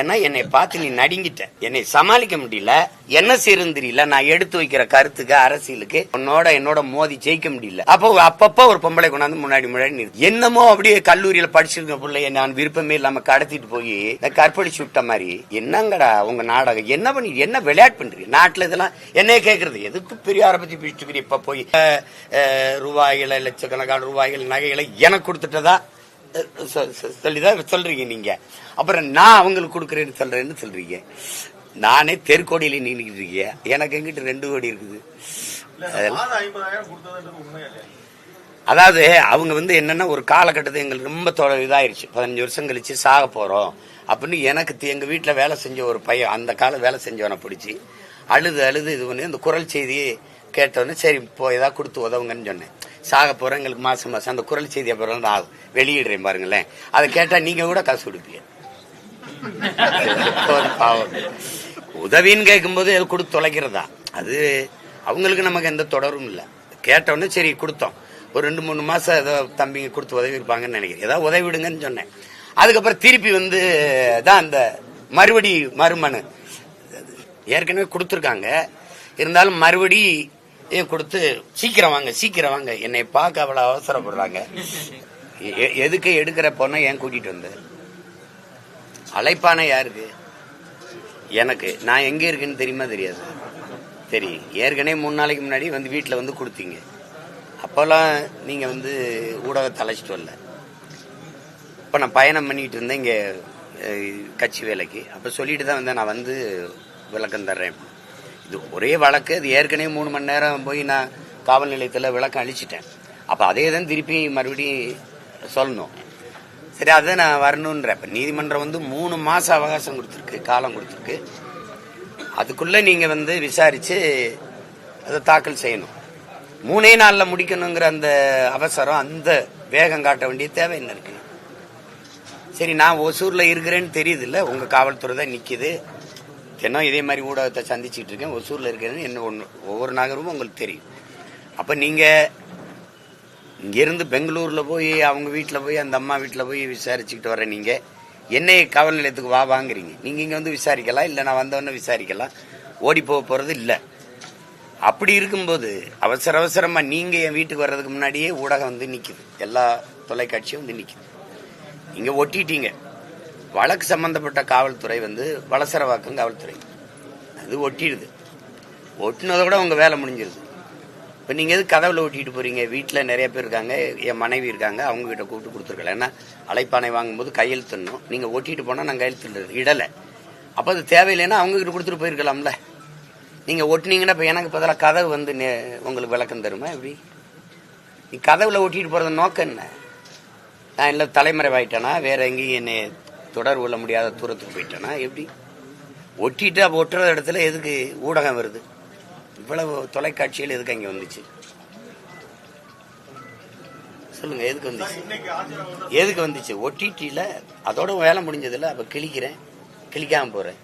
ஏன்னா என்னை பார்த்து நீ நடுங்கிட்ட. என்னை சமாளிக்க முடியல. என்ன செய்யறது தெரியல. நான் எடுத்து வைக்கிற கருத்துக்கு அரசியலுக்கு உன்னோட என்னோட மோதி ஜெயிக்க முடியல. அப்போ அப்பப்ப ஒரு பொம்பளை கொண்டாந்து முன்னாடி முன்னாடி என்னமோ அப்படியே கல்லூரியில படிச்சிருக்க பிள்ளைய நான் விருப்பமே இல்லாம கடத்திட்டு போய் இந்த கற்பழிச்சு விட்ட மாதிரி என்னங்கடா உங்க நாடகம்? என்ன பண்ணி என்ன விளையாட்டு பண்றீங்க? நாட்டுல இதெல்லாம் என்னைய கேக்குறது? எதுக்கு பெரியார பத்தி பிடிச்சுக்கிறீங்க இப்ப போய் ரூபாய்களை லட்சக்கணக்கான ரூபாய்கள் நகைகளை எனக்கு கொடுத்துட்டதா? சொல்லிதான் சொல்றீங்க நீங்க. அப்புறம் நான் அவங்களுக்கு கொடுக்குறேன்னு சொல்றேன்னு சொல்றீங்க. நானே தெருக்கோடியில நின்றுக்கிட்டு இருக்கேன். எனக்கு எங்கிட்ட ரெண்டு கோடி இருக்குது. அதாவது அவங்க வந்து என்னன்னா ஒரு காலகட்டத்தில் எங்களுக்கு ரொம்ப இதாயிருச்சு. பதினஞ்சு வருஷம் கழிச்சு சாக போறோம். அப்படின்னு எனக்கு எங்க வீட்டுல வேலை செஞ்ச ஒரு பையன் அந்த காலம் வேலை செஞ்சவனை பிடிச்சி அழுது அழுது இது பண்ணி அந்த குரல் செய்தியை கேட்டோன்னே சரி இப்போ ஏதாவது கொடுத்து உதவுங்கன்னு சொன்னேன். சாக போறோம் எங்களுக்கு மாசம் மாசம் அந்த குரல் செய்தி அப்புறம் ஆகும். வெளியிடுறேன் பாருங்களேன். அதை கேட்டா நீங்க கூட காசு கொடுப்பீங்க. பாவம். உதவின்னு கேட்கும்போது அது கொடுத்து தொலைக்கிறதா? அது அவங்களுக்கு நமக்கு எந்த தொடரும் இல்லை. கேட்டோன்னே சரி கொடுத்தோம். ஒரு ரெண்டு மூணு மாசம் ஏதோ தம்பிங்க கொடுத்து உதவி இருப்பாங்கன்னு நினைக்கிறேன். ஏதாவது உதவி விடுங்கன்னு சொன்னேன். அதுக்கப்புறம் திருப்பி வந்து தான் அந்த மறுபடி மறுமனு. ஏற்கனவே கொடுத்துருக்காங்க. இருந்தாலும் மறுபடி கொடுத்து சீக்கிரம் வாங்க சீக்கிரம் வாங்க. என்னை பார்க்க அவ்வளோ அவசரப்படுறாங்க. எ- எதுக்கு எடுக்கிற பொண்ணை ஏன் கூட்டிட்டு வந்து? அழைப்பான யாருக்கு? எனக்கு. நான் எங்கே இருக்குன்னு தெரியுமா தெரியாது. சரி ஏற்கனவே மூணு நாளைக்கு முன்னாடி வந்து வீட்டில் வந்து கொடுத்தீங்க. அப்போல்லாம் நீங்கள் வந்து ஊடகத்தை அழைச்சிட்டு வரல. இப்போ நான் பயணம் பண்ணிட்டு இருந்தேன் இங்கே கட்சி வேலைக்கு. அப்போ சொல்லிட்டு தான் வந்தேன் நான் வந்து விளக்கம் தர்றேன். இது ஒரே வழக்கு அது ஏற்கனவே மூணு மணி நேரம் போய் நான் காவல் நிலையத்தில் விளக்கம் அழிச்சிட்டேன். அப்போ அதே தான் திருப்பி மறுபடியும் சொல்லணும். சரி அதை நான் வரணுன்ற இப்போ நீதிமன்றம் வந்து மூணு மாதம் அவகாசம் கொடுத்துருக்கு காலம் கொடுத்துருக்கு. அதுக்குள்ளே நீங்கள் வந்து விசாரித்து அதை தாக்கல் செய்யணும். மூணே நாளில் முடிக்கணுங்கிற அந்த அவசரம் அந்த வேகம் காட்ட வேண்டிய தேவை என்ன இருக்கு? சரி நான் ஒசூரில் இருக்கிறேன்னு தெரியுது உங்கள் காவல்துறை தான் நிற்கிது தினம் இதே மாதிரி ஊடகத்தை சந்திச்சுட்டு இருக்கேன். ஒசூரில் இருக்கிறேன்னு என்ன ஒன்று ஒவ்வொரு நகரமும் உங்களுக்கு தெரியும். அப்போ நீங்கள் இங்கேருந்து பெங்களூரில் போய் அவங்க வீட்டில் போய் அந்த அம்மா வீட்டில் போய் விசாரிச்சுக்கிட்டு வர நீங்கள் என்னை காவல் நிலையத்துக்கு வா வாங்குறீங்க. நீங்கள் இங்கே வந்து விசாரிக்கலாம் இல்லை நான் வந்தவொடனே விசாரிக்கலாம். ஓடி போக போகிறது இல்லை. அப்படி இருக்கும்போது அவசர அவசரமாக நீங்கள் என் வீட்டுக்கு வர்றதுக்கு முன்னாடியே ஊடகம் வந்து நிற்கிது எல்லா தொலைக்காட்சியும் வந்து நிற்கிது நீங்கள் ஒட்டிட்டீங்க. வழக்கு சம்பந்தப்பட்ட காவல்துறை வந்து வளசரவாக்கம் காவல்துறை. அது ஒட்டிடுது. ஒட்டினதோட உங்கள் வேலை முடிஞ்சிருது. இப்போ நீங்கள் எது கதவில் ஒட்டிட்டு போறீங்க? வீட்டில் நிறைய பேர் இருக்காங்க என் மனைவி இருக்காங்க அவங்க கிட்ட கூப்பிட்டு கொடுத்துருக்கல. ஏன்னா அழைப்பானை வாங்கும்போது கையெழுத்துணும் நீங்கள் ஒட்டிட்டு போனால் நான் கையெழுத்து இடலை. அப்போ அது தேவையில்லைன்னா அவங்க கிட்ட கொடுத்துட்டு போயிருக்கலாம்ல. நீங்கள் ஒட்டினீங்கன்னா இப்போ எனக்கு பதிலாக கதவு வந்து நே- உங்களுக்கு விளக்கம் தருமா எப்படி? நீ கதவில் ஒட்டிட்டு போகிறது நோக்கம் என்ன? நான் இல்லை தலைமறைவாயிட்டேனா? வேற எங்கேயும் என்னை தொடர்பு கொள்ள முடியாத தூரத்துக்கு போயிட்டேன்னா எப்படி? ஒட்டிட்டு அப்போ ஒட்டுற இடத்துல எதுக்கு ஊடகம் வருது? இவ்வளவு தொலைக்காட்சியில் எதுக்கு அங்கே வந்துச்சு? சொல்லுங்க எதுக்கு வந்துச்சு? எதுக்கு வந்துச்சு? ஒட்டிட்டியில் அதோட வேலை முடிஞ்சதில்ல அப்போ கிழிக்கிறேன். கிழிக்காமல் போகிறேன்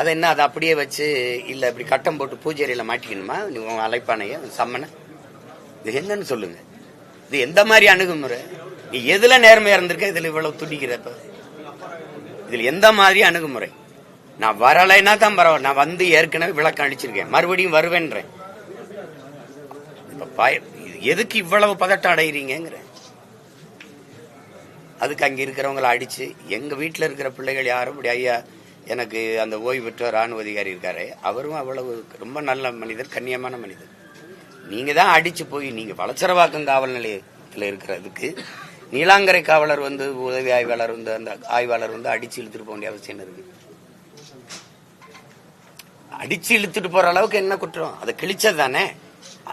அதை என்ன அதை அப்படியே வச்சு இல்லை இப்படி கட்டம் போட்டு பூஜைறையில மாட்டிக்கணுமா? நீ உன் அழைப்பானைய சம்மனை? இது என்னன்னு சொல்லுங்க. இது எந்த மாதிரி அணுகுமுறை? நீ எதில் நேர்மையாக இருந்திருக்க இதில் இவ்வளவு துடிக்கிறப்ப? இதுல எந்த மாதிரி அணுகுமுறை? நான் வரலைன்னா தான் பரவாயில்ல. நான் வந்து ஏற்கனவே விளக்கம் அடிச்சிருக்கேன் மறுபடியும் வருவேன்றேன். எதுக்கு இவ்வளவு பதட்டம் அடைகிறீங்கிற அதுக்கு அங்க இருக்கிறவங்கள அடிச்சு எங்க வீட்டில் இருக்கிற பிள்ளைகள் யாரும் இப்படி ஐயா எனக்கு அந்த ஓய்வு பெற்ற ராணுவ அதிகாரி இருக்காரு. அவரும் அவ்வளவு ரொம்ப நல்ல மனிதர் கண்ணியமான மனிதர். நீங்க தான் அடிச்சு போய் நீங்க வளச்சரவாக்கம் காவல் நிலையத்தில் இருக்கிறதுக்கு நீலாங்கரை காவலர் வந்து உதவி ஆய்வாளர் வந்து அந்த ஆய்வாளர் வந்து அடிச்சு இழுத்துட்டு போக வேண்டிய அவசியம் இருக்கு? அடிச்சு இழுத்துட்டு போற அளவுக்கு என்ன குற்றம்? அதை கிழிச்சது தானே?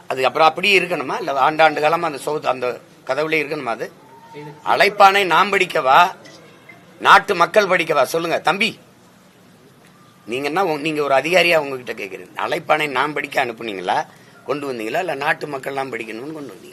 அது அப்புறம் அப்படியே இருக்கணுமா? இல்ல ஆண்டாண்டு காலமா அந்த சோத்து அந்த கதவுல இருக்கணுமா அது? அழைப்பானை நாம் படிக்கவா? நாட்டு மக்கள் படிக்கவா? சொல்லுங்க. தம்பி நீங்க என்ன நீங்க ஒரு அதிகாரியா உங்ககிட்ட கேக்குறீங்க. அழைப்பானை நாம் படிக்க அனுப்புனீங்களா? கொண்டு வந்தீங்களா? இல்ல நாட்டு மக்கள்லாம் படிக்கணும்னு கொண்டு வந்தீங்க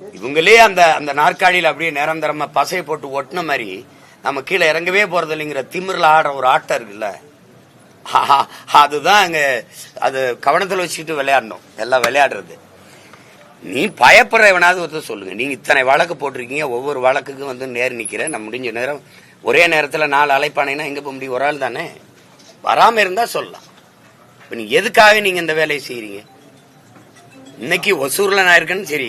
இவங்களே அந்த அந்த நாற்காலியில் அப்படியே நிரந்தரமா பசையை போட்டு ஒட்டின மாதிரி நம்ம கீழே இறங்கவே போறது இல்லைங்கிற திமிரில் ஆடுற ஒரு ஆட்டம் இருக்குல்ல? அதுதான் அங்க அது கவனத்தில் வச்சுக்கிட்டு விளையாடணும். எல்லாம் விளையாடுறது. நீ பயப்படுற எவனாவது ஒருத்தர் சொல்லுங்க. நீங்க இத்தனை வழக்கு போட்டிருக்கீங்க ஒவ்வொரு வழக்குக்கும் வந்து நேர் நிக்கிறேன் நான் முடிஞ்ச நேரம் ஒரே நேரத்தில் நாலு அழைப்பானேன்னா எங்க போக முடியும்? ஒரு ஆள் தானே? வராம இருந்தா சொல்லலாம். இப்போ நீங்க எதுக்காக நீங்க இந்த வேலையை செய்யறீங்க இன்னைக்கு ஒசூர்ல நான் இருக்கேன்னு சரி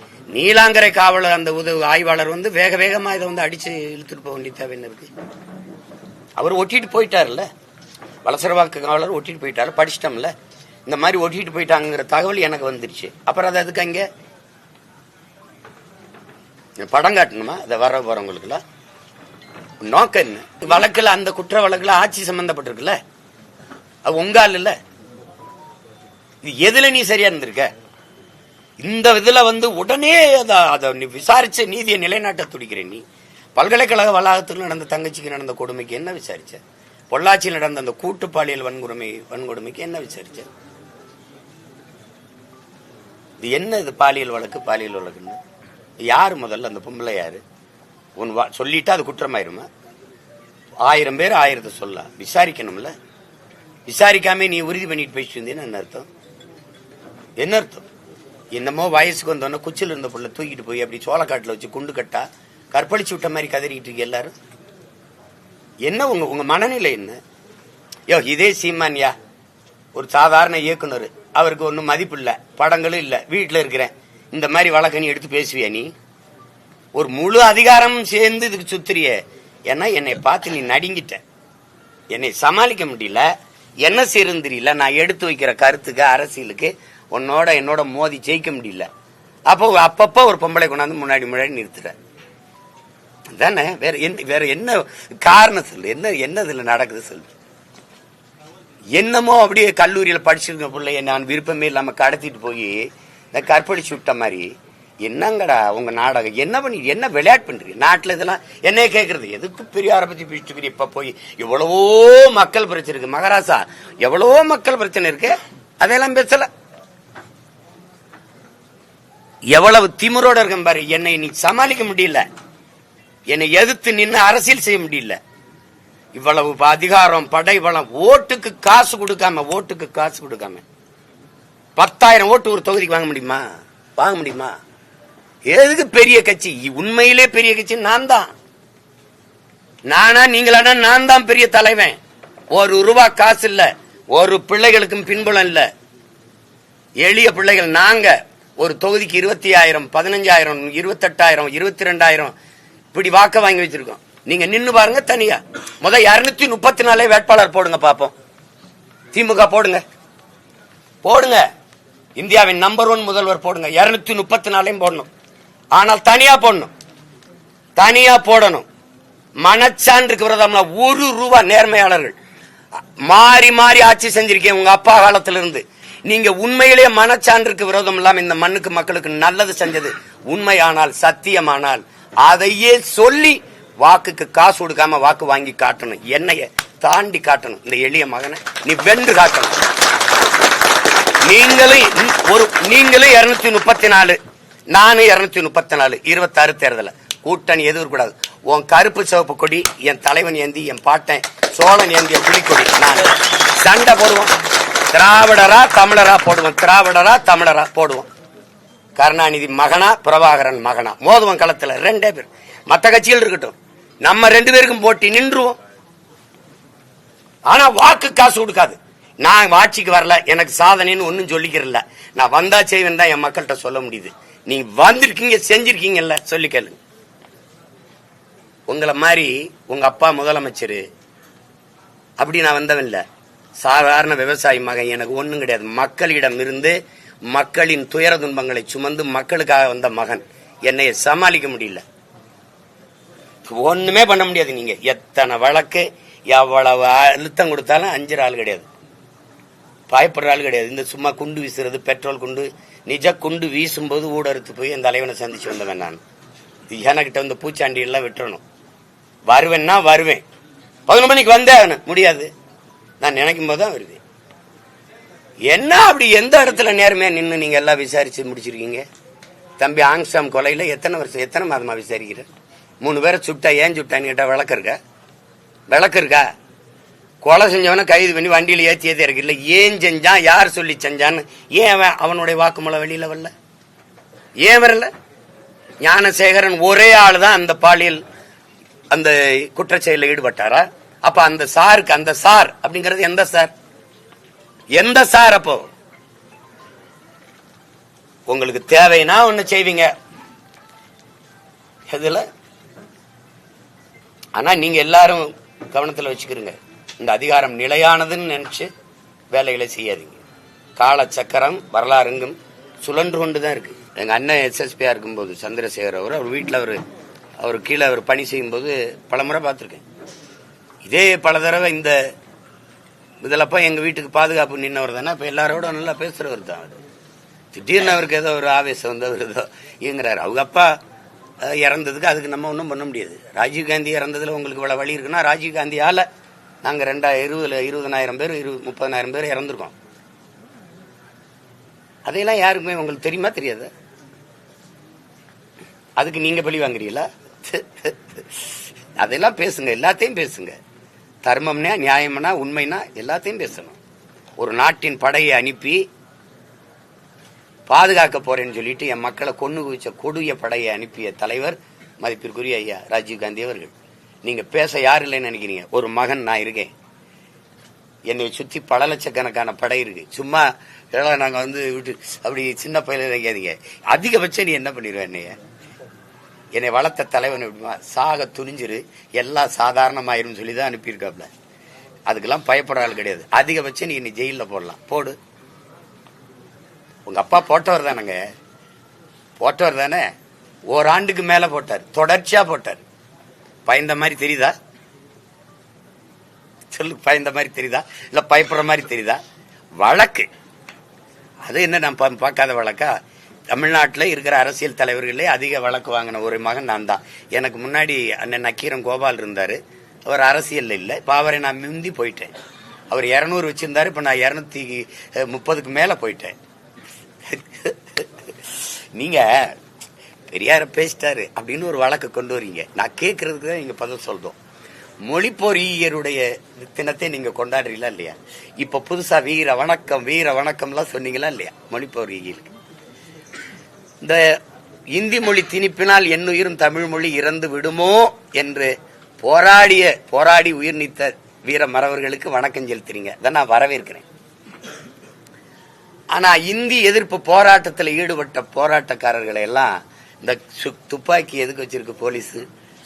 நீலாங்கரை காவலர் அந்த உதவி ஆய்வாளர் வந்து வேக வேகமா இதை வந்து அடிச்சு இழுத்துட்டு போக வேண்டிய தேவை என்ன இருக்கு? அவர் ஒட்டிட்டு போயிட்டாருல்ல? வலசரவாக்கு காவலர் ஒட்டிட்டு போயிட்டாரு படிச்சிட்டோம்ல? இந்த மாதிரி ஒட்டிட்டு போயிட்டாங்கிற தகவல் எனக்கு வந்துருச்சு. அப்புறம் அது அதுக்கு அங்க? படம் காட்டணுமா? அதை வர போகிறவங்களுக்குலாம் நோக்கம் என்ன? வழக்கில் அந்த குற்ற வழக்கில் ஆட்சி சம்பந்தப்பட்டிருக்குல்ல? அது உங்கால் இல்லை இது எதுல நீ சரியா இருந்திருக்க? இந்த இதில் வந்து உடனே அதை அதை நீ நீதியை நிலைநாட்ட துடிக்கிற நீ. பல்கலைக்கழக வளாகத்தில் நடந்த தங்கச்சிக்கு நடந்த கொடுமைக்கு என்ன விசாரிச்ச? பொள்ளாச்சியில் நடந்த அந்த கூட்டு பாலியல் வன்கொடுமை வன்கொடுமைக்கு என்ன விசாரிச்ச? இது என்ன இது பாலியல் வழக்கு பாலியல் வழக்குன்னு? யார் முதல்ல? அந்த பொம்பளை யார்? உன் வா- சொல்லிட்டா அது குற்றமாயிருமா? ஆயிரம் பேர் ஆயிரத்தை சொல்ல. விசாரிக்கணும்ல. விசாரிக்காம நீ உறுதி பண்ணிட்டு போயிட்டு இருந்தீன்னு என்ன அர்த்தம்? என்ன அர்த்தம்? என்னமோ வயசுக்கு வந்தோடனே குச்சில இருந்த பிள்ளை தூக்கிட்டு போய் அப்படி சோளக்காட்டில் வச்சு குண்டு கட்டா கற்பழிச்சு விட்ட மாதிரி கதறிட்டு இருக்கு எல்லாரும். என்ன உங்க உங்க மனநிலை என்ன? யோ இதே சீமான்யா ஒரு சாதாரண இயக்குனர். அவருக்கு ஒன்றும் மதிப்பு இல்லை படங்களும் இல்லை வீட்டில் இருக்கிறேன். இந்த மாதிரி வழக்க நீ எடுத்து பேசுவியா நீ? ஒரு முழு அதிகாரமும் சேர்ந்து இதுக்கு சுத்துறிய. ஏன்னா என்னை பார்த்து நீ நடுங்கிட்ட. என்னை சமாளிக்க முடியல. என்ன செய்யறது தெரியல நான் எடுத்து வைக்கிற கருத்துக்கு அரசியலுக்கு உன்னோட என்னோட மோதி ஜெயிக்க முடியல. அப்போ அப்பப்போ ஒரு பொம்பளை கொண்டாந்து முன்னாடி முன்னாடி நிறுத்துற. தானே வேற என்ன வேற என்ன காரணம் சொல்லு? என்ன என்ன இதுல நடக்குது சொல்லு? என்னமோ அப்படியே கல்லூரியில் படிச்சிருக்க பிள்ளைய நான் விருப்பமே இல்லாம கடத்திட்டு போய் இந்த கற்பழிச்சு விட்ட மாதிரி என்னங்கடா உங்க நாடகம்? என்ன பண்ணி என்ன விளையாட்டு பண்றீங்க? நாட்டுல இதெல்லாம் என்னைய கேட்கறது எதுக்கு பெரியார பத்தி பேசிட்டு இப்ப போய் எவ்வளவோ மக்கள் பிரச்சனை இருக்கு. மகாராசா எவ்வளவோ மக்கள் பிரச்சனை இருக்கு. அதெல்லாம் பேசல. எவ்வளவு திமிரோட இருக்கேன் பாரு. என்னை நீ சமாளிக்க முடியல. என்னை எதிர்த்து நின்று அரசியல் செய்ய முடியல. இவ்வளவு அதிகாரம் படை பலம் ஓட்டுக்கு காசு கொடுக்காம ஓட்டுக்கு காசு கொடுக்காம. பத்தாயிரம் ஓட்டு ஒரு தொகுதிக்கு வாங்க முடியுமா? வாங்க முடியுமா? எதுக்கு பெரிய கட்சி? உண்மையிலே பெரிய கட்சி நான் தான். நானா நீங்களானா நான் தான் பெரிய தலைவன். ஒரு ரூபா காசு இல்ல. ஒரு பிள்ளைகளுக்கும் பின்புலம் இல்ல. எளிய பிள்ளைகள் நாங்க. ஒரு தொகுதிக்கு இருபத்தி ஆயிரம் பதினஞ்சாயிரம் இருபத்தெட்டாயிரம் இருபத்தி ரெண்டாயிரம் இப்படி வாக்க வாங்கி வச்சிருக்கோம். நீங்க நின்னு பாருங்க தனியா. முத இருநூத்தி முப்பத்தி நாலே வேட்பாளர் போடுங்க பாப்போம். திமுக போடுங்க. போடுங்க. இந்தியாவின் நம்பர் ஒன் முதல்வர் போடுங்க. இருநூத்தி முப்பத்தி நாலையும் போடணும். ஆனால் தனியா போடணும். தனியா போடணும். மனச்சான்றுக்கு விரதம்னா ஒரு ரூபா நேர்மையாளர்கள். மாறி மாறி ஆட்சி செஞ்சிருக்கேன் உங்க அப்பா காலத்திலிருந்து. இருந்து நீங்க உண்மையிலேயே மனச்சான்றுக்கு விரோதம் இல்லாம இந்த மண்ணுக்கு மக்களுக்கு நல்லது செஞ்சது. உண்மையானால் சத்தியமானால் அதையே சொல்லி வாக்குக்கு காசு கொடுக்காம வாக்கு வாங்கி காட்டணும். என்னைய தாண்டி காட்டணும். இந்த எளிய மகனை நீ வென்று காட்டணும். நீங்களும் ஒரு நீங்களும் இருநூத்தி முப்பத்தி நாலு நானும் இருநூத்தி முப்பத்தி நாலு இருபத்தாறு தேர்தல. கூட்டணி எதுவும் கூடாது உன் கருப்பு சிவப்பு கொடி என் தலைவன் ஏந்தி என் பாட்டன் சோழன் ஏந்திய புலிக்கொடி நான் சண்டை போடுவோம். திராவிடரா தமிழரா போடுவோம். திராவிடரா தமிழரா போடுவோம். கருணாநிதி மகனா பிரபாகரன் மகனா. மோதுவன் களத்தில். ரெண்டே பேர். மற்ற கட்சிகள் இருக்கட்டும். நம்ம ரெண்டு பேருக்கும் போட்டி நின்றுவோம். ஆனா வாக்கு காசு கொடுக்காது. நான் ஆட்சிக்கு வரல. எனக்கு சாதனைன்னு ஒன்றும் சொல்லிக்கிறல நான் வந்தா செய்வேன் தான் என் மக்கள்கிட்ட சொல்ல முடியுது. நீங்க வந்திருக்கீங்க செஞ்சிருக்கீங்கல்ல சொல்லி கேளுங்க. உங்களை மாதிரி உங்க அப்பா முதலமைச்சர் அப்படி நான் வந்தவன் இல்லை. சாதாரண விவசாயி மகன் எனக்கு ஒன்றும் கிடையாது. மக்களிடம் இருந்து மக்களின் துயர துன்பங்களை சுமந்து மக்களுக்காக வந்த மகன். என்னை சமாளிக்க முடியல. ஒண்ணுமே பண்ண முடியாது நீங்க. எத்தனை வழக்கு எவ்வளவு அழுத்தம் கொடுத்தாலும் அஞ்சு ஆள் கிடையாது. பயப்படுற ஆள் கிடையாது. இந்த சும்மா குண்டு வீசுறது பெட்ரோல் குண்டு நிஜ குண்டு வீசும்போது ஊடறுத்து போய் என் தலைவனை சந்திச்சு வந்தவன் நான். எனக்கிட்ட வந்து பூச்சாண்டி எல்லாம் விட்டுறணும். வருவேன்னா வருவேன். பதினொரு மணிக்கு வந்தே ஆகணும். முடியாது. நான் நினைக்கும் போது தான் வருது. என்ன அப்படி எந்த இடத்துல நேர்மையா நின்று நீங்க எல்லாம் விசாரிச்சு முடிச்சிருக்கீங்க? தம்பி ஆங்ஸ்டாம் கொலையில எத்தனை வருஷம் எத்தனை மாதமா விசாரிக்கிற? மூணு பேரை சுட்டா ஏன் சுட்டான்னு கேட்டா விளக்கு இருக்கா? விளக்கு இருக்கா? கொலை செஞ்சவனை கைது பண்ணி வண்டியில் ஏற்றியதே இருக்கு. இல்லை ஏன் செஞ்சான் யார் சொல்லி செஞ்சான்னு? ஏன் அவன் அவனுடைய வாக்குமூலம் வெளியில வரல? ஏன் வரல? ஞானசேகரன் ஒரே ஆளு தான் அந்த பாலியல் அந்த குற்றச்செயலில் ஈடுபட்டாரா? அப்ப அந்த சாருக்கு அந்த சார் அப்படிங்கிறது எந்த சார்? எந்த சார் அப்போ? உங்களுக்கு தேவைன்னா ஒண்ணு செய்வீங்க. எதுல? ஆனா நீங்க எல்லாரும் கவனத்துல வச்சுக்கிறீங்க இந்த அதிகாரம் நிலையானதுன்னு நினைச்சு வேலைகளை செய்யாதீங்க. கால சக்கரம் வரலாறுங்கும் சுழன்று கொண்டு தான் இருக்கு. எங்க அண்ணன் எஸ்எஸ்பியா இருக்கும்போது சந்திரசேகர் அவர் அவர் வீட்டில் அவர் அவர் கீழே அவர் பணி செய்யும்போது பல முறை பார்த்துருக்கேன். இதே பல தடவை இந்த இதிலப்ப எங்க வீட்டுக்கு பாதுகாப்பு நின்னவர் தானே இப்ப எல்லாரோட நல்லா பேசுறவர் தான் அவர். திடீர்னு அவருக்கு ஏதோ ஒரு ஆவேசம் வந்து அவர் ஏதோ இயங்குறாரு. அவங்க அப்பா இறந்ததுக்கு அதுக்கு நம்ம ஒன்றும் பண்ண முடியாது. ராஜீவ் காந்தி இறந்ததுல உங்களுக்கு இவ்வளவு வழி இருக்குன்னா ராஜீவ் காந்தியால நாங்க ரெண்டாயிரம் இருபதுல இருபதனாயிரம் பேர் இரு முப்பதனாயிரம் பேர் இறந்துருக்கோம். அதையெல்லாம் யாருக்குமே உங்களுக்கு தெரியுமா தெரியாது? அதுக்கு நீங்க பழி வாங்குறீங்களா? அதெல்லாம் பேசுங்க எல்லாத்தையும் பேசுங்க. தர்மம்னா நியாயம்னா உண்மைனா எல்லாத்தையும் பேசணும். ஒரு நாட்டின் படையை அனுப்பி பாதுகாக்க போறேன்னு சொல்லிட்டு என் மக்களை கொண்டு குவிச்ச கொடிய படையை அனுப்பிய தலைவர் மதிப்பிற்குரிய ஐயா ராஜீவ் காந்தி அவர்கள். நீங்க பேச யார் இல்லைன்னு நினைக்கிறீங்க? ஒரு மகன் நான் இருக்கேன். என்னை சுத்தி பல லட்சக்கணக்கான படை இருக்கு. சும்மா நாங்கள் நாங்க வந்து விட்டு அப்படி சின்ன பயில நினைக்காதீங்க அதிகபட்சம் நீ என்ன பண்ணிடுவேன் என்னைய? என்னை வளர்த்த தலைவன் எப்படிமா சாக துணிஞ்சிரு. எல்லாம் சாதாரணமாயிரும் சொல்லி தான் அனுப்பியிருக்காப்ல. அதுக்கெல்லாம் பயப்படுற ஆள் கிடையாது. அதிகபட்சம் நீ என்னை ஜெயிலில் போடலாம். போடு. உங்கள் அப்பா போட்டவர் தானங்க. போட்டவர் தானே. ஓராண்டுக்கு மேலே போட்டார். தொடர்ச்சியாக போட்டார். பயந்த மாதிரி தெரியுதா? சொல்லு பயந்த மாதிரி தெரியுதா? இல்லை பயப்படுற மாதிரி தெரியுதா? வழக்கு. அது என்ன நான் பார்க்காத வழக்கா? தமிழ்நாட்டில் இருக்கிற அரசியல் தலைவர்களே அதிக வழக்கு வாங்கின ஒரு மகன் நான் தான். எனக்கு முன்னாடி அண்ணன் நக்கீரன் கோபால் இருந்தார். அவர் அரசியலில் இல்லை. இப்போ அவரை நான் முந்தி போயிட்டேன். அவர் இரநூறு வச்சிருந்தாரு. இப்போ நான் இரநூத்தி முப்பதுக்கு மேலே போயிட்டேன். நீங்கள் பெரியார பேசிட்டாரு அப்படின்னு ஒரு வழக்கு கொண்டு வரீங்க. நான் கேட்கறதுக்கு தான் நீங்கள் பதில் சொல்கிறோம் மொழி பொறியியருடைய தினத்தை நீங்க கொண்டாடுறீங்களா இல்லையா? இப்ப புதுசா வீர வணக்கம் வீர வணக்கம்லாம் சொன்னீங்களா இல்லையா? மொழி பொறியியலுக்கு. இந்த இந்தி மொழி திணிப்பினால் என்னுயிரும் தமிழ் மொழி இறந்து விடுமோ என்று போராடிய போராடி உயிர் நீத்த வீர மறவர்களுக்கு வணக்கம் செலுத்துறீங்க. இதை நான் வரவேற்கிறேன். ஆனா இந்தி எதிர்ப்பு போராட்டத்தில் ஈடுபட்ட போராட்டக்காரர்களை எல்லாம் இந்த துப்பாக்கி எதுக்கு வச்சிருக்கு போலீஸ்?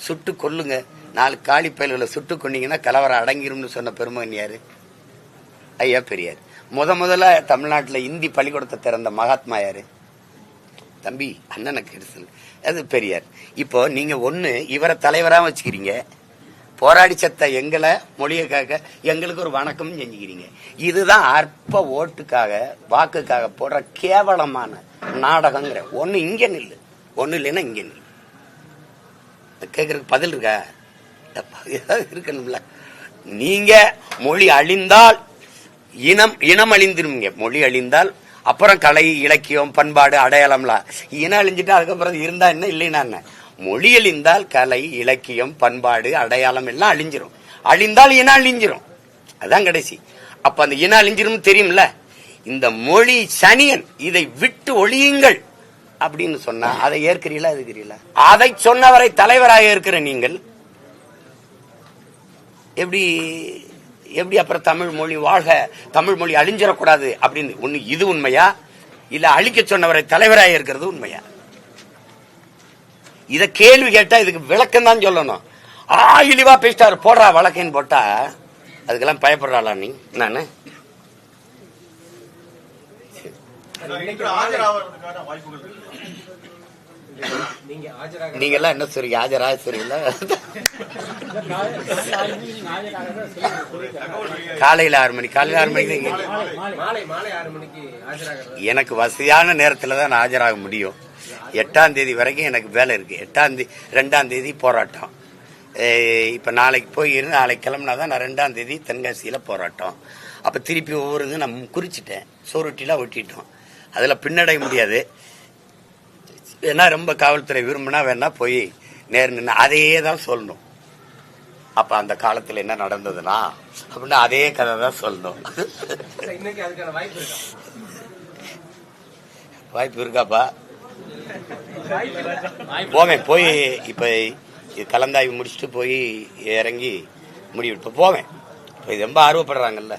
சுட்டு கொல்லுங்க. நாலு காலி பயல்களை சுட்டு கொண்டீங்கன்னா கலவரம் அடங்கிரும்னு சொன்ன பெருமகன் யாரு ஐயா பெரியார். முத முதல்ல தமிழ்நாட்டில் இந்தி பள்ளிக்கூடத்தை திறந்த மகாத்மா யாரு தம்பி அண்ணனுக்கு எடுத்து அது பெரியார். இப்போ நீங்க ஒண்ணு இவரை தலைவரா வச்சுக்கிறீங்க. போராடி செத்த எங்களை மொழியை காக்க எங்களுக்கு ஒரு வணக்கம் செஞ்சுக்கிறீங்க. இதுதான் அற்ப ஓட்டுக்காக வாக்குக்காக போடுற கேவலமான நாடகங்கிற ஒண்ணு இங்க நில்லு. ஒண்ணு இல்லைன்னா இங்க நில்லு. கேக்குறதுக்கு பதில் இருக்கா? ஏதாவது இருக்கணும்ல. நீங்க மொழி அழிந்தால் இனம் இனம் அழிந்துருங்க. மொழி அழிந்தால் அப்புறம் கலை இலக்கியம் பண்பாடு அடையாளம்லாம். இனம் அழிஞ்சிட்டு அதுக்கப்புறம் இருந்தா என்ன இல்லைன்னா என்ன? மொழி அழிந்தால் கலை இலக்கியம் பண்பாடு அடையாளம் எல்லாம் அழிஞ்சிரும். அழிந்தால் இனம் அழிஞ்சிரும். அதான் கடைசி. அப்ப அந்த இனம் அழிஞ்சிரும் தெரியும்ல? இந்த மொழி சனியன் இதை விட்டு ஒழியுங்கள் அப்படின்னு சொன்னா அதை ஏற்கிறீங்களா எதுக்கிறீங்களா அதை சொன்னவரை தலைவராக இருக்கிற நீங்கள் எப்படி எப்படி அப்புறம் தமிழ் மொழி வாழ்க தமிழ் மொழி அழிஞ்சிடக்கூடாது அப்படின்னு ஒண்ணு இது உண்மையா? இல்ல அழிக்க சொன்னவரை தலைவராக இருக்கிறது உண்மையா? இத கேள்வி கேட்டா இதுக்கு விளக்கம் தான் சொல்லணும். ஆ இழிவா பேசிட்டாரு. போடுறா வழக்கேன்னு போட்டா அதுக்கெல்லாம் பயப்படுறாளா நீ? நானு? வாய்ப்புகள் நீங்க ஆஜராக எல்லாம் என்ன சொல்றீங்க ஆஜரா சரிங்களா தகவல் வெளியாக காலையில ஆறு மணி காலையில ஆறு மணிக்கு ஆஜராக எனக்கு வசதியான நேரத்துல தான் நான் ஆஜராக முடியும். எட்டாம் தேதி வரைக்கும் எனக்கு வேலை இருக்கு. எட்டாம் தேதி ரெண்டாம் தேதி போராட்டம். இப்ப நாளைக்கு போய் நாளைக்கு கிளம்புனா தான் நான் ரெண்டாம் தேதி தென்காசியில போராட்டம். அப்ப திருப்பி ஒவ்வொரு இது நான் குறிச்சிட்டேன். சோறுட்டிலாம் ஒட்டிட்டோம். அதுல பின்னடைய முடியாது. வேணா ரொம்ப காவல்துறை விரும்பினா வேணா போய் நேர் நின்று அதையே தான் சொல்லணும். அப்ப அந்த காலத்துல என்ன நடந்ததுன்னா அப்படின்னா அதே கதை தான் சொல்லணும். வாய்ப்பு இருக்கா? வாய்ப்பு இருக்காப்பா? போவேன் போய் இப்ப கலந்தாய்வு முடிச்சுட்டு போய் இறங்கி முடிவு இப்ப போவேன் இப்ப இது ரொம்ப ஆர்வப்படுறாங்கல்ல.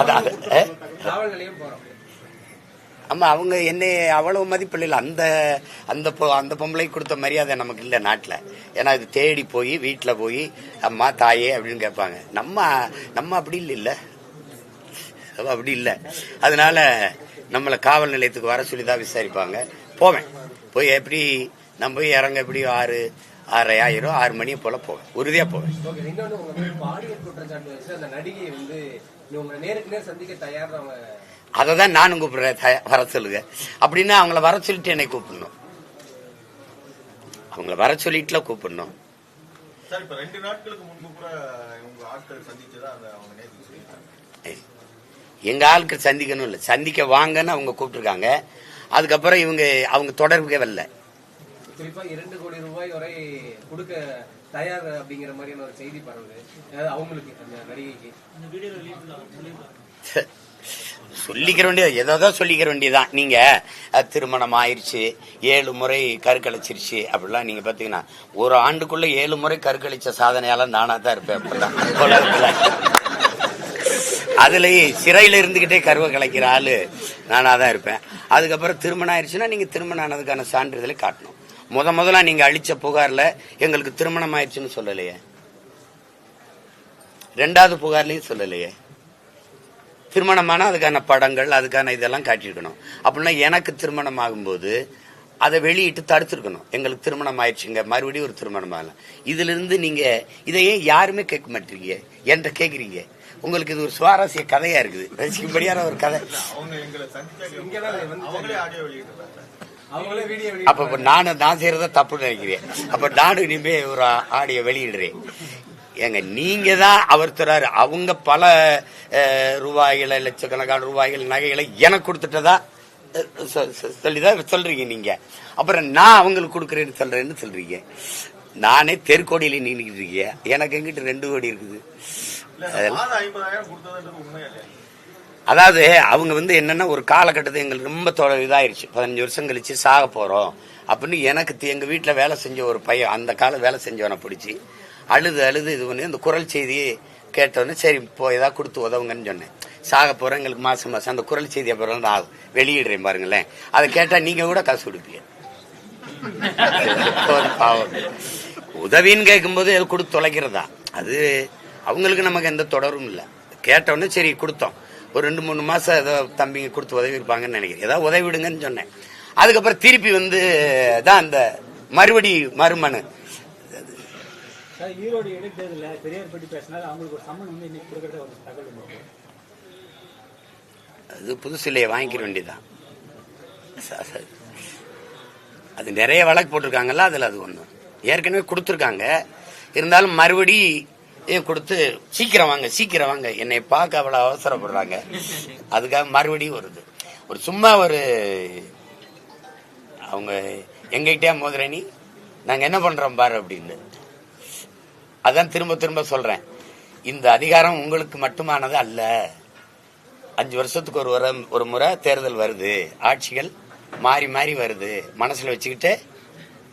அது- அது- அது, ஆமா அவங்க என்னை அவ்வளவு மதிப்பு இல்லை. அந்த அந்த பொ- அந்த பொம்பளை கொடுத்த மரியாதை நமக்கு இல்லை நாட்டில். ஏன்னா இது தேடி போய் வீட்டில் போய் அம்மா தாயே அப்படின்னு கேட்பாங்க. நம்ம நம்ம அப்படி இல்லை இல்லை. அப்படி இல்லை. அதனால நம்மளை காவல் நிலையத்துக்கு வர சொல்லி தான் விசாரிப்பாங்க. போவேன். போய் எப்படி நம்ம போய் இறங்க எப்படி ஆறு ஆறரை ஆயிரம் ஆறு மணியை போல போவேன். உறுதியாக போவேன். ஓகே அதை தான் நானும் கூப்பிடுறேன் வர சொல்லுங்க. அப்படின்னா அவங்கள வர சொல்லிட்டு என்னை கூப்பிடணும். அவங்கள வர சொல்லிட்டுல கூப்பிடணும். சார் இப்ப ரெண்டு நாட்களுக்கு முன்பு கூட உங்க ஆட்கள் சந்திச்சதா அந்த அவங்க நேற்று சொல்லியிருக்காங்க? ஏய், எங்க ஆளுக்கு சந்திக்கணும் இல்லை. சந்திக்க வாங்கன்னு அவங்க கூப்பிட்டுருக்காங்க. அதுக்கப்புறம் இவங்க அவங்க தொடர்புக்கே வரல. குறிப்பா இரண்டு கோடி ரூபாய் வரை கொடுக்க தயார் அப்படிங்கிற மாதிரியான ஒரு செய்தி பரவுது. அதாவது அவங்களுக்கு அந்த நடிகைக்கு. சொல்லிக்கிற வேண்டியது ஏதோ சொல்லிக்கிற வேண்டியதுதான். நீங்க திருமணம் ஆயிருச்சு ஏழு முறை கருக்கழிச்சிருச்சு அப்படிலாம் நீங்க பாத்தீங்கன்னா ஒரு ஆண்டுக்குள்ள ஏழு முறை கருக்கழிச்ச சாதனையால நானா தான் இருப்பேன் அப்படிதான். அதுலயே சிறையில இருந்துகிட்டே கருவை கலைக்கிற ஆளு நானா தான் இருப்பேன். அதுக்கப்புறம் திருமணம் ஆயிடுச்சுன்னா நீங்க திருமணம் ஆனதுக்கான சான்றிதழை காட்டணும். முத முதல்ல நீங்க அழிச்ச புகார்ல எங்களுக்கு திருமணம் ஆயிடுச்சுன்னு சொல்லலையே. ரெண்டாவது புகார்லயும் சொல்லலையே. திருமணமான அதுக்கான படங்கள் அதுக்கான இதெல்லாம் காட்டியிருக்கணும். அப்படின்னா எனக்கு திருமணம் ஆகும்போது அதை வெளியிட்டு தடுத்திருக்கணும். எங்களுக்கு திருமணம் ஆயிடுச்சுங்க மறுபடியும் ஒரு திருமணம் ஆகலாம் இதுல இருந்து நீங்க இதையே யாருமே கேட்க மாட்டீங்க? என்கிட்ட கேக்குறீங்க. உங்களுக்கு இது ஒரு சுவாரஸ்ய கதையா இருக்குது. ரசிக்கும்படியான ஒரு கதை. அப்ப நானும் நான் செய்யறத தப்புன்னு நினைக்கிறேன். அப்ப நானும் இனிமே ஒரு ஆடியோ வெளியிடுறேன். ஏங்க நீங்க தான் அவர் தராரு அவங்க பல ரூபாய்களை லட்சக்கணக்கான ரூபாய்கள் நகைகளை எனக்கு கொடுத்துட்டதா? சொல்லிதான் சொல்றீங்க நீங்க. அப்புறம் நான் அவங்களுக்கு கொடுக்குறேன்னு சொல்றேன்னு சொல்றீங்க. நானே தெருக்கோடியில நின்றுக்கிட்டு இருக்கேன். எனக்கு எங்கிட்ட ரெண்டு கோடி இருக்குது. அதாவது அவங்க வந்து என்னன்னா ஒரு காலகட்டத்தில் எங்களுக்கு ரொம்ப இதாயிருச்சு. பதினஞ்சு வருஷம் கழிச்சு சாக போறோம். அப்படின்னு எனக்கு எங்க வீட்டுல வேலை செஞ்ச ஒரு பையன் அந்த காலம் வேலை செஞ்சவனை பிடிச்சி அழுது அழுது இது பண்ணி அந்த குரல் செய்தியை கேட்டோன்னே சரி இப்போ ஏதாவது கொடுத்து உதவுங்கன்னு சொன்னேன். சாக போறோம் எங்களுக்கு மாதம் மாதம் அந்த குரல் செய்தி அப்புறம் ஆகும் வெளியிடுறேன் பாருங்களேன். அதை கேட்டால் நீங்கள் கூட காசு கொடுப்பீங்க. பாவம். உதவின்னு கேட்கும்போது அது கொடுத்து தொலைக்கிறதா? அது அவங்களுக்கு நமக்கு எந்த தொடரும் இல்லை. கேட்டோன்னே சரி கொடுத்தோம். ஒரு ரெண்டு மூணு மாதம் ஏதோ தம்பிங்க கொடுத்து உதவி இருப்பாங்கன்னு நினைக்கிறேன். ஏதாவது உதவி விடுங்கன்னு சொன்னேன். அதுக்கப்புறம் திருப்பி வந்து தான் அந்த மறுபடி மறுமனு. சார் ஈரோடு இடைத்தேர்தலில் பெரியார் பற்றி பேசினாலும் அவங்களுக்கு ஒரு சம்மன் வந்து இன்னைக்கு கொடுக்கறத ஒரு தகவல் அது புதுசு இல்லையே வாங்கிக்க வேண்டியதுதான் அது நிறைய வழக்கு போட்டிருக்காங்கல்ல அதில் அது ஒன்று ஏற்கனவே கொடுத்துருக்காங்க. இருந்தாலும் மறுபடி கொடுத்து சீக்கிரம் வாங்க சீக்கிரம் வாங்க. என்னை பார்க்க அவ்வளோ அவசரப்படுறாங்க. அதுக்காக மறுபடியும் வருது ஒரு சும்மா ஒரு அவங்க எங்ககிட்டயா மோதிரணி நாங்கள் என்ன பண்ணுறோம் பாரு அப்படின்னு. அதான் திரும்ப திரும்ப சொல்றேன். இந்த அதிகாரம் உங்களுக்கு மட்டுமானது அல்ல. அஞ்சு வருஷத்துக்கு ஒரு வர ஒரு முறை தேர்தல் வருது. ஆட்சிகள் மாறி மாறி வருது. மனசுல வச்சுக்கிட்டு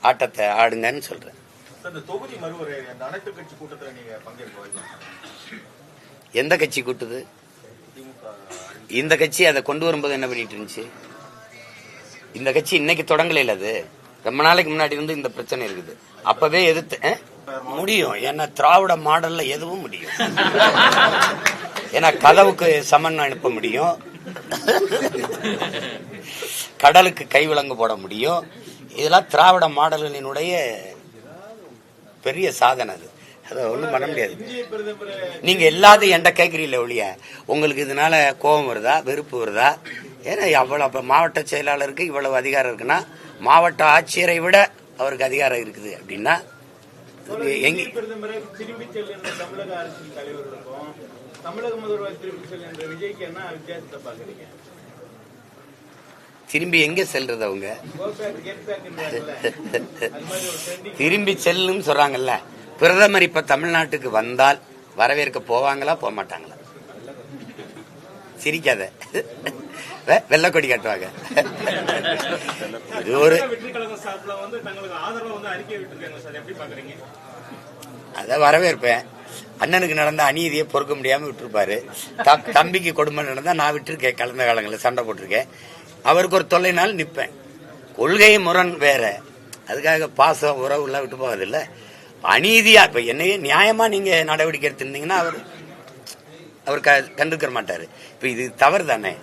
ஆட்டத்தை ஆடுங்கன்னு சொல்றேன். எந்த கட்சி கூட்டுது? இந்த கட்சி அதை கொண்டு வரும்போது என்ன பண்ணிட்டு இருந்துச்சு? இந்த கட்சி இன்னைக்கு தொடங்கல அது. ரொம்ப நாளைக்கு முன்னாடி இருந்து இந்த பிரச்சனை இருக்குது. அப்பவே எதிர்த்து முடியும். ஏன்னா திராவிட மாடல்ல எதுவும் முடியும். ஏன்னா கதவுக்கு சமன் அனுப்ப முடியும். கடலுக்கு கைவிலங்கு போட முடியும். இதெல்லாம் திராவிட மாடல்களினுடைய பெரிய சாதனை அது. அதை ஒன்றும் பண்ண முடியாது. நீங்க எல்லாத்தையும் என்கிட்ட கேட்குறீங்களே ஒழிய உங்களுக்கு இதனால கோபம் வருதா வெறுப்பு வருதா? ஏன்னா அவ்வளோ அப்போ மாவட்ட செயலாளருக்கு இவ்வளவு அதிகாரம் இருக்குன்னா மாவட்ட ஆட்சியரை விட அவருக்கு அதிகாரம் இருக்குது அப்படின்னா பிரதமரை திரும்பி செல்கின்ற தமிழக அரசின் தலைவர்களுக்கும் தமிழக முதல்வர் திரும்பி செல்கின்ற விஜய்க்கு என்ன வித்தியாசத்தை பாக்குறீங்க திரும்பி எங்க செல்றது அவங்க? திரும்பி செல்லுன்னு சொல்றாங்கல்ல. பிரதமர் இப்ப தமிழ்நாட்டுக்கு வந்தால் வரவேற்க போவாங்களா போக மாட்டாங்களா? சிரிக்காத. வெள்ளைக்கொடி காட்டுவாங்க. இது ஒரு அதை வரவேற்பேன் அண்ணனுக்கு நடந்த அநீதியை பொறுக்க முடியாம விட்டுருப்பாரு. த- தம்பிக்கு கொடுமை நடந்தா நான் விட்டுருக்கேன் கலந்த காலங்களில் சண்டை போட்டிருக்கேன். அவருக்கு ஒரு தொல்லைனாலும் நிற்பேன் கொள்கை முரண் வேற. அதுக்காக பாசம் உறவு எல்லாம் விட்டு போவதில்ல அநீதியா இப்ப என்னையே நியாயமா நீங்க நடவடிக்கை எடுத்திருந்தீங்கன்னா அவர் அவர் க கண்டுக்கிற மாட்டாரு. இப்ப இது தவறு தானே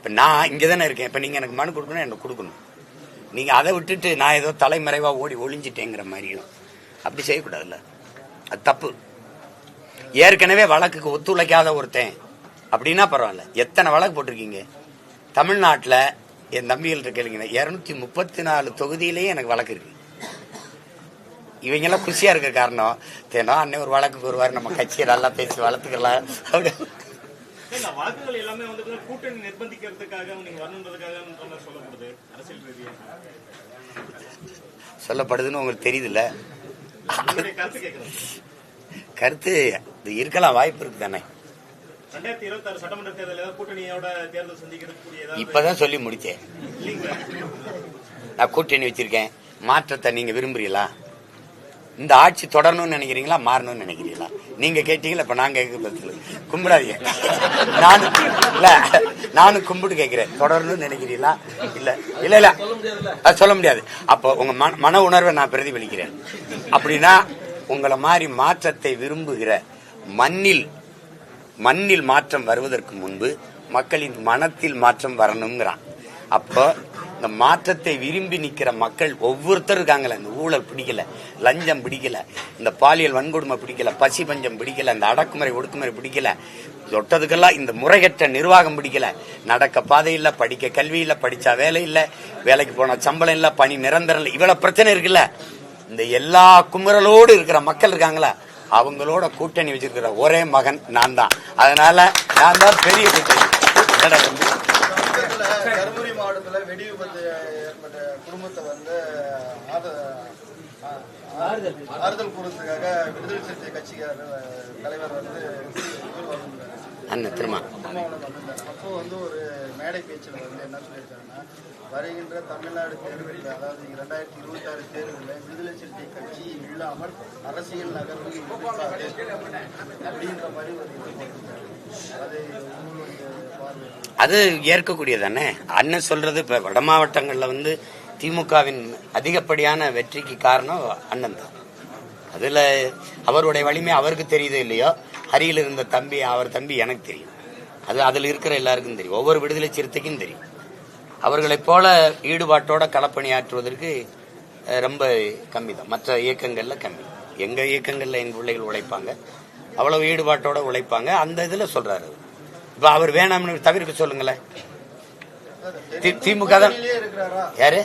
இப்போ நான் இங்கே தானே இருக்கேன். இப்போ நீங்கள் எனக்கு மனு கொடுக்கணும் எனக்கு கொடுக்கணும். நீங்கள் அதை விட்டுட்டு நான் ஏதோ தலைமறைவாக ஓடி ஒளிஞ்சிட்டேங்கிற மாதிரியும். அப்படி செய்யக்கூடாதுல்ல. அது தப்பு. ஏற்கனவே வழக்குக்கு ஒத்துழைக்காத ஒருத்தன். அப்படின்னா பரவாயில்ல. எத்தனை வழக்கு போட்டிருக்கீங்க? தமிழ்நாட்டில் என் தம்பிகள்கிட்ட இல்லைங்க இரநூத்தி முப்பத்தி நாலு தொகுதியிலேயே எனக்கு வழக்கு இருக்கு. இவங்கெல்லாம் குஷியாக இருக்க காரணம். தினம் அன்னை ஒரு வழக்குக்கு வருவார். நம்ம கட்சியை நல்லா பேசி வளர்த்துக்கலாம். அப்படி. இந்த வாக்குகள் எல்லாமே வந்து கூட்டணி நிர்பந்திக்கிறதுக்காக நீங்க வரணுன்றதுக்காக சொல்லப்படுது அரசியல் ரீதியாக சொல்லப்படுதுன்னு உங்களுக்கு தெரியுதுல்ல? கருத்து இது இருக்கலாம் வாய்ப்பு இருக்கு தானே. இப்பதான் சொல்லி முடிச்சேன். நான் கூட்டணி வச்சிருக்கேன். மாற்றத்தை நீங்க விரும்புறீங்களா? இந்த ஆட்சி தொடரணும்னு நினைக்கிறீங்களா? மாறணும்னு நினைக்கிறீங்களா? நீங்க கேட்டீங்களா இப்ப நான் கேட்க பதில் கும்பிடாதீங்க. நானும் இல்ல நானும் கும்பிட்டு கேட்கிறேன். தொடரணும்னு நினைக்கிறீங்களா? இல்ல இல்ல இல்ல. சொல்ல முடியாது. அப்போ உங்க மன- மன உணர்வை நான் பிரதிபலிக்கிறேன். அப்படின்னா உங்களை மாதிரி மாற்றத்தை விரும்புகிற மண்ணில் மண்ணில் மாற்றம் வருவதற்கு முன்பு மக்களின் மனத்தில் மாற்றம் வரணுங்கிறான் அப்போ இந்த மாற்றத்தை விரும்பி நிற்கிற மக்கள் ஒவ்வொருத்தர் இருக்காங்களே இந்த ஊழல் பிடிக்கல லஞ்சம் பிடிக்கல இந்த பாலியல் வன்கொடுமை பிடிக்கல பசி பஞ்சம் பிடிக்கல இந்த அடக்குமுறை ஒடுக்குமுறை பிடிக்கல. தொட்டதுக்கெல்லாம் இந்த முறையற்ற நிர்வாகம் பிடிக்கல. நடக்க பாதை இல்லை படிக்க கல்வி இல்லை படிச்சா வேலை இல்லை வேலைக்கு போனா சம்பளம் இல்லை பணி நிரந்தரம் இல்லை இவ்வளவு பிரச்சனை இருக்குல்ல. இந்த எல்லா குமுறலோடு இருக்கிற மக்கள் இருக்காங்களா அவங்களோட கூட்டணி வச்சிருக்கிற ஒரே மகன் நான் தான் அதனால நான் தான் பெரிய கூட்டணி. என்னடா தம்பி? வெடி ஆறுதல் கூறதுக்காக விடுதலை சிறுத்தை கட்சிக்காரர் தலைவர் வந்து. அண்ணன் வந்திருந்தாரு. அப்போ வந்து ஒரு மேடை பேச்சுல வந்து என்ன சொல்லியிருக்காங்கன்னா வருகின்ற தமிழ்நாடு தேர்தலில் அதாவது இரண்டாயிரத்தி இருபத்தி ஆறு தேர்தலில் விடுதலை சிறுத்தை கட்சி இல்லாமல் அரசியல் நகர்வு அப்படின்ற மாதிரி ஒரு. அது அது ஏற்கக்கூடியதானே அண்ணன் சொல்றது இப்ப வட மாவட்டங்கள்ல வந்து திமுகவின் அதிகப்படியான வெற்றிக்கு காரணம் அண்ணன் தான். அதுல அவருடைய வலிமை அவருக்கு தெரியுதோ இல்லையோ அருகில் இருந்த தம்பி அவர் தம்பி எனக்கு தெரியும். அது அதில் இருக்கிற எல்லாருக்கும் தெரியும். ஒவ்வொரு விடுதலை சிறுத்தைக்கும் தெரியும். அவர்களைப் போல ஈடுபாட்டோட களப்பணியாற்றுவதற்கு ரொம்ப கம்மி தான் மற்ற இயக்கங்கள்ல கம்மி. எங்க இயக்கங்கள்ல எங்க பிள்ளைகள் உழைப்பாங்க. அவ்வளவு ஈடுபாட்டோட உழைப்பாங்க. அந்த இதுல சொல்றாரு இப்போ இப்ப அவர் வேணாம்னு தவிர்க்க சொல்லுங்களேன். திமுக தான். யாரு?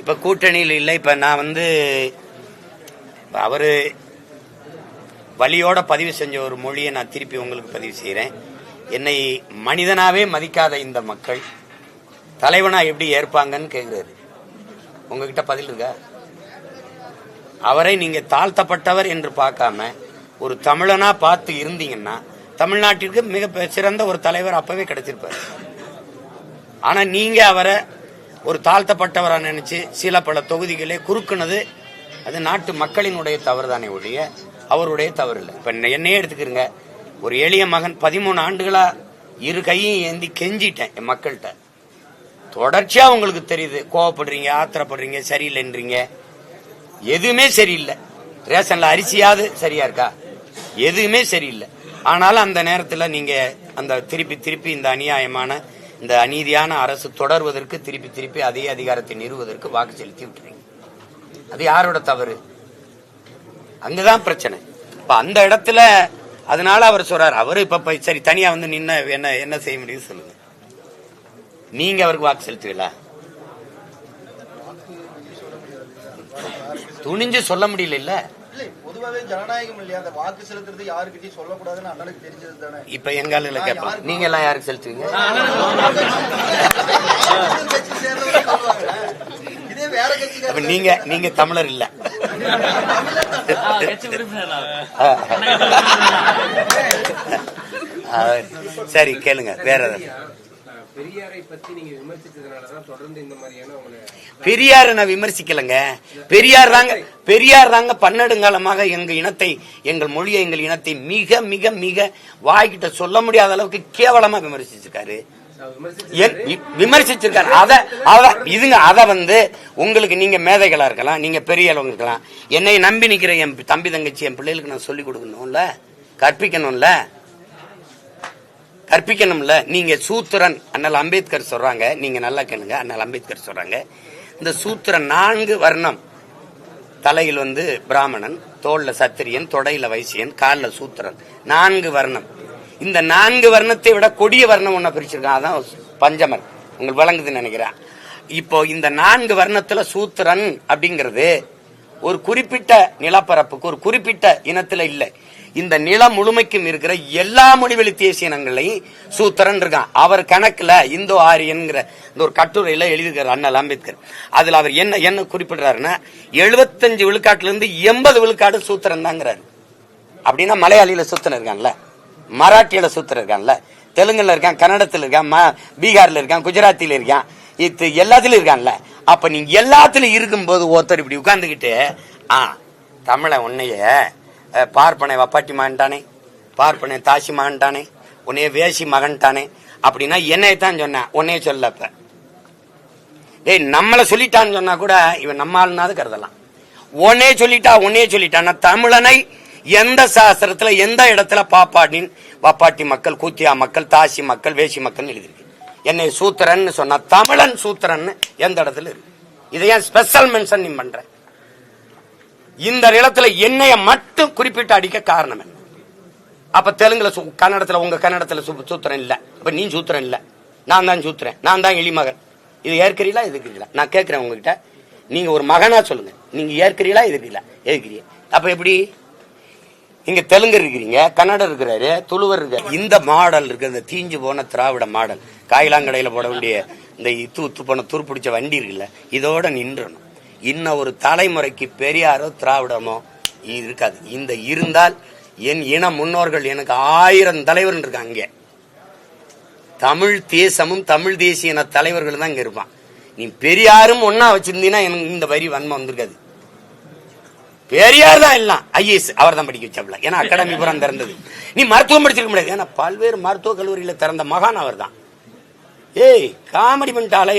இப்ப கூட்டணியில் இல்லை. இப்ப நான் வந்து அவரு வலியோட பதிவு செஞ்ச ஒரு மொழியை நான் திருப்பி உங்களுக்கு பதிவு செய்கிறேன் என்னை மனிதனாவே மதிக்காத இந்த மக்கள் தலைவனா எப்படி ஏற்பாங்கன்னு கேக்குறாரு. உங்ககிட்ட பதில் இருக்கா? அவரை நீங்க தாழ்த்தப்பட்டவர் என்று பார்க்காம ஒரு தமிழனா பார்த்து இருந்தீங்கன்னா தமிழ்நாட்டிற்கு மிக சிறந்த ஒரு தலைவர் அப்பவே கிடைச்சிருப்பார். ஆனா நீங்க அவரை ஒரு தாழ்த்தப்பட்டவரா நினைச்சு சில பல தொகுதிகளே குறுக்குனது அது நாட்டு மக்களினுடைய தவறு தானே ஒழிய அவருடைய தவறு இல்லை. இப்ப என்னையே எடுத்துக்கிறங்க. ஒரு எளிய மகன் பதிமூணு ஆண்டுகளா இரு கையும் ஏந்தி கெஞ்சிட்டேன் என் மக்கள்கிட்ட. தொடர்ச்சியா உங்களுக்கு தெரியுது கோவப்படுறீங்க ஆத்திரப்படுறீங்க சரியில்லைன்றீங்க. எதுவுமே சரியில்லை. ரேஷன்ல அரிசியாவது சரியா இருக்கா? எதுவுமே சரியில்லை. ஆனால் அந்த நேரத்தில் நீங்கள் அந்த திருப்பி திருப்பி இந்த அநியாயமான இந்த அநீதியான அரசு தொடர்வதற்கு திருப்பி திருப்பி அதே அதிகாரத்தை நிறுவுவதற்கு வாக்கு செலுத்தி விட்டுறீங்க. அது யாரோட தவறு? அங்கதான் பிரச்சனை. இப்ப அந்த இடத்துல அதனால அவர் சொல்றாரு அவரு இப்ப இப்ப சரி தனியா வந்து நின்ன என்ன என்ன செய்ய முடியும் சொல்லுங்க. நீங்க அவருக்கு வாக்கு செலுத்துவீங்களா? துணிஞ்சு சொல்ல முடியல பொதுவாகவே ஜனநாயகம் இல்லையா? அந்த வாக்கு செலுத்துறது யாருக்கிட்டையும் சொல்லக்கூடாதுன்னு அண்ணனுக்கு தெரிஞ்சது தானே? இப்ப எங்க ஆளுல கேட்பாங்க நீங்க எல்லாம் யாருக்கு செலுத்துவீங்க? கட்சி சேர்ந்தவங்க. இதே வேற கட்சிக்காரங்க நீங்க நீங்க தமிழர் இல்ல. ஆ, சரி கேளுங்க. வேற பெரியாரை பத்தி நீங்க விமர்சித்ததுனாலதான் தொடர்ந்து இந்த மாதிரியான உங்களை பெரியார நான் விமர்சிக்கலங்க. பெரியார் தாங்க பெரியார் தாங்க பன்னெடுங்காலமாக எங்கள் இனத்தை எங்கள் மொழியை எங்கள் இனத்தை மிக மிக மிக வாய்கிட்ட சொல்ல முடியாத அளவுக்கு கேவலமா விமர்சிச்சிருக்காரு. N V- விமர்சிச்சிருக்காரு. அத அத இதுங்க அத வந்து உங்களுக்கு நீங்க மேதைகளா இருக்கலாம் நீங்க பெரியவங்க இருக்கலாம். என்னை நம்பி நிக்கிற என் தம்பி தங்கச்சி என் பிள்ளைகளுக்கு நான் சொல்லி கொடுக்கணும்ல? கற்பிக்கணும்ல? கற்பிக்கணும்ல? நீங்க சூத்திரன் அண்ணல் அம்பேத்கர் சொல்றாங்க. நீங்க நல்லா கேளுங்க அண்ணல் அம்பேத்கர் சொல்றாங்க. இந்த சூத்திரன் நான்கு வர்ணம். தலையில் வந்து பிராமணன் தோல்ல சத்திரியன் தொடையில வைசியன் காலில் சூத்திரன். நான்கு வர்ணம். இந்த நான்கு வர்ணத்தை விட கொடிய வர்ணம் ஒண்ணு பிரிச்சிருக்கான். அதான் பஞ்சமர். உங்களுக்கு வழங்குதுன்னு நினைக்கிறேன். இப்போ இந்த நான்கு வர்ணத்துல சூத்திரன் அப்படிங்கிறது ஒரு குறிப்பிட்ட நிலப்பரப்புக்கு ஒரு குறிப்பிட்ட இனத்துல இல்லை. இந்த நிலம் முழுமைக்கும் இருக்கிற எல்லா மொழிவெளி தேசிய இனங்களையும் சூத்திரன் இருக்கான். அவர் கணக்கில் இந்தோ ஆரியன்கிற இந்த ஒரு கட்டுரையில எழுதியிருக்காரு அண்ணல் அம்பேத்கர். அதில் அவர் என்ன என்ன குறிப்பிடுறாருன்னா எழுபத்தஞ்சு விழுக்காட்டிலிருந்து எண்பது விழுக்காடு சூத்திரன் தாங்கிறார். அப்படின்னா மலையாளியில சூத்திரன் இருக்கான்ல. மராட்டியில சூத்திரன் இருக்கான்ல. தெலுங்குல இருக்கான் கன்னடத்தில் இருக்கான் ம- பீகார்ல இருக்கான் குஜராத்தில இருக்கான். இது எல்லாத்துலயும் இருக்கான்ல. அப்ப நீங்க எல்லாத்துலயும் இருக்கும்போது ஒருத்தர் இப்படி உட்காந்துக்கிட்டு ஆ தமிழ உன்னைய பார்ப்பனை வப்பாட்டி மகன்டானே பார்ப்பனை தாசி மகன்டானே உன்னைய வேசி மகன்டானே அப்படின்னா என்னையத்தான் சொன்னேன். உன்னைய சொல்லப்ப. டேய் நம்மளை சொல்லிட்டான்னு சொன்னா கூட இவன் நம்ம ஆளுனாது கருதலாம். உன்னே சொல்லிட்டா உன்னே சொல்லிட்டான் தமிழனை எந்த சாஸ்திரத்துல எந்த இடத்துல பாப்பாட்டின் வப்பாட்டி மக்கள் கூத்தியா மக்கள் தாசி மக்கள் வேசி மக்கள் எழுதியிருக்கு. என்னை சூத்திரன்னு சொன்னா தமிழன் சூத்திரன்னு எந்த இடத்துல இருக்கு? இதை ஏன் ஸ்பெஷல் மென்ஷன் நீ பண்ற? இந்த நிலத்துல என்னைய மட்டும் குறிப்பிட்டு அடிக்க காரணம் என்ன? அப்ப தெலுங்குல சு- கன்னடத்துல உங்க கன்னடத்துல சு- சூத்திரன் இல்ல. அப்ப நீ சூத்திரன் இல்ல. நான் தான் சூத்திரன். நான் தான் எளிமகன் இது ஏற்கிறீங்களா எதுக்குறீங்களா? நான் கேட்கிறேன் உங்ககிட்ட. நீங்க ஒரு மகனா சொல்லுங்க. நீங்க ஏற்கிறீங்களா எதுக்குறீங்களா? எதுக்குறீங்க? அப்ப எப்படி? இங்க தெலுங்கு இருக்கிறீங்க கன்னடம் இருக்கிறாரு துளுவர் இருக்காரு. இந்த மாடல் இருக்கு இந்த தீஞ்சு போன திராவிட மாடல். காயிலாங்கடையில போட வேண்டிய இந்த இத்து உத்து போன துருப்பிடிச்ச வண்டி இருக்குல்ல இதோட நின்றணும். இன்ன ஒரு தலைமுறைக்கு பெரியாரோ திராவிடமோ இருக்காது. இந்த இருந்தால் என் இன முன்னோர்கள் எனக்கு ஆயிரம் தலைவர் இருக்காங்க தமிழ் தேசமும் தமிழ் தேசிய இன தலைவர்கள் தான் இங்க இருப்பான். நீ பெரியாரும் ஒன்னா வச்சிருந்தீங்கன்னா எனக்கு இந்த வரி வன்மம் வந்திருக்காது. பெரியார் தான் எல்லாம். ஐஏஎஸ் அவர் தான் படிக்க வச்சாப்ல ஏன்னா அகாடமி புறம் திறந்தது. நீ மருத்துவம் படிச்சிருக்க முடியாது. ஏன்னா பல்வேறு மருத்துவக் கல்லூரியில திறந்த மகான் அவர் தான் ஏய் காமெடி பண்ணிட்டாலே